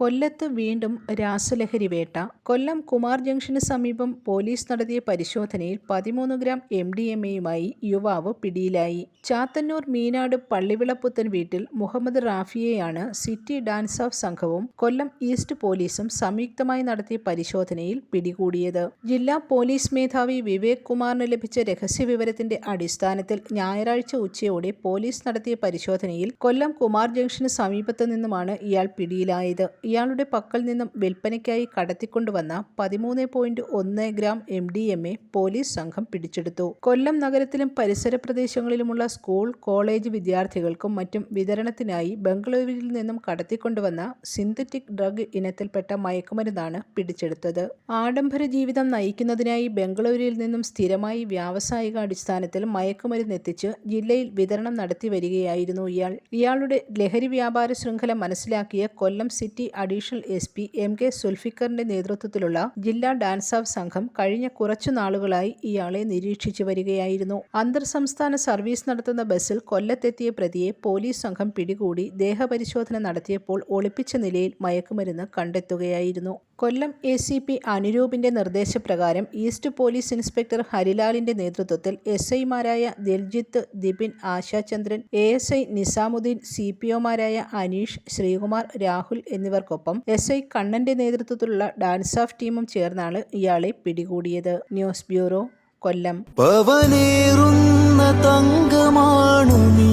കൊല്ലത്ത് വീണ്ടും രാസലഹരി വേട്ട. കൊല്ലം കുമാർ ജംഗ്ഷന് സമീപം പോലീസ് നടത്തിയ പരിശോധനയിൽ പതിമൂന്ന് ഗ്രാം എം ഡി എം എയുമായി യുവാവ് പിടിയിലായി. ചാത്തന്നൂർ മീനാട് പള്ളിവിളപ്പുത്തൻ വീട്ടിൽ മുഹമ്മദ് റാഫിയെയാണ് സിറ്റി ഡാൻസ് ഓഫ് സംഘവും കൊല്ലം ഈസ്റ്റ് പോലീസും സംയുക്തമായി നടത്തിയ പരിശോധനയിൽ പിടികൂടിയത്. ജില്ലാ പോലീസ് മേധാവി വിവേക് കുമാറിന് ലഭിച്ച രഹസ്യവിവരത്തിന്റെ അടിസ്ഥാനത്തിൽ ഞായറാഴ്ച ഉച്ചയോടെ പോലീസ് നടത്തിയ പരിശോധനയിൽ കൊല്ലം കുമാർ ജംഗ്ഷന് സമീപത്തു നിന്നുമാണ് ഇയാൾ പിടിയിലായത്. ഇയാളുടെ പക്കൽ നിന്നും വിൽപ്പനയ്ക്കായി കടത്തിക്കൊണ്ടുവന്ന പതിമൂന്ന് പോയിന്റ് ഒന്ന് gram M D M A police സംഘം പിടിച്ചെടുത്തു. കൊല്ലം നഗരത്തിലും പരിസര പ്രദേശങ്ങളിലുമുള്ള സ്കൂൾ കോളേജ് വിദ്യാർത്ഥികൾക്കും മറ്റും വിതരണത്തിനായി ബംഗളൂരുവിൽ നിന്നും കടത്തിക്കൊണ്ടുവന്ന സിന്തറ്റിക് ഡ്രഗ് ഇനത്തിൽപ്പെട്ട മയക്കുമരുന്നാണ് പിടിച്ചെടുത്തത്. ആഡംബര ജീവിതം നയിക്കുന്നതിനായി ബംഗളൂരുവിൽ നിന്നും സ്ഥിരമായി വ്യാവസായിക അടിസ്ഥാനത്തിൽ മയക്കുമരുന്ന് എത്തിച്ച് ജില്ലയിൽ വിതരണം നടത്തി വരികയായിരുന്നു ഇയാൾ. ഇയാളുടെ ലഹരി വ്യാപാര ശൃംഖല മനസ്സിലാക്കിയ Kollam city additional S P M K സുൽഫിക്കറിന്റെ നേതൃത്വത്തിലുള്ള ജില്ലാ ഡാൻസ് ഓഫ് സംഘം കഴിഞ്ഞ കുറച്ചു നാളുകളായി ഇയാളെ നിരീക്ഷിച്ചു വരികയായിരുന്നു. അന്തർ സംസ്ഥാന സർവീസ് നടത്തുന്ന ബസ്സിൽ കൊല്ലത്തെത്തിയ പ്രതിയെ പോലീസ് സംഘം പിടികൂടി ദേഹപരിശോധന നടത്തിയപ്പോൾ ഒളിപ്പിച്ച നിലയിൽ മയക്കുമരുന്ന് കണ്ടെത്തുകയായിരുന്നു. കൊല്ലം എ സി പി അനുരൂപിന്റെ നിർദ്ദേശപ്രകാരം ഈസ്റ്റ് പോലീസ് ഇൻസ്പെക്ടർ ഹരിലാലിന്റെ നേതൃത്വത്തിൽ എസ് ഐമാരായ Diljith Dipin Ashachandran A S I Nizamuddin C P ഒമാരായ Aneesh Sreekumar Rahul എന്നിവർക്കൊപ്പം എസ് ഐ കണ്ണന്റെ നേതൃത്വത്തിലുള്ള ഡാൻസ് ഓഫ് ടീമും ചേർന്നാണ് ഇയാളെ പിടികൂടിയത്. ന്യൂസ് ബ്യൂറോ കൊല്ലം. പവനേറുന്ന തങ്കമാണു നീ.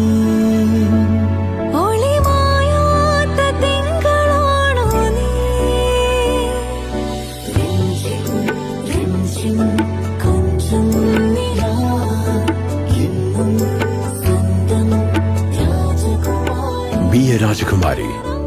ഒളിമായാത്ത തിങ്കളാണോ നീ രഞ്ജിം കൊഞ്ചും നിലാ എന്നും സ്വന്തം രാജകുമാരി Be a Rajakumari.